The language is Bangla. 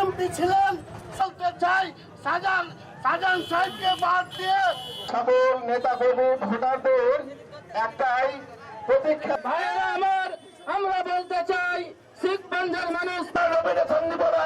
এমপি ছিলেন। বলতে চাই সাজান সাজান সাহেবকে বাদ দিয়ে। সকল নেতা কর্মী ভোটারদের একটাই প্রতীক্ষা। ভাইয়েরা আমার আমরা বলতে চাই শিখ বন্ধের মানুষ। রবীন্দ্র সন্ধিপরা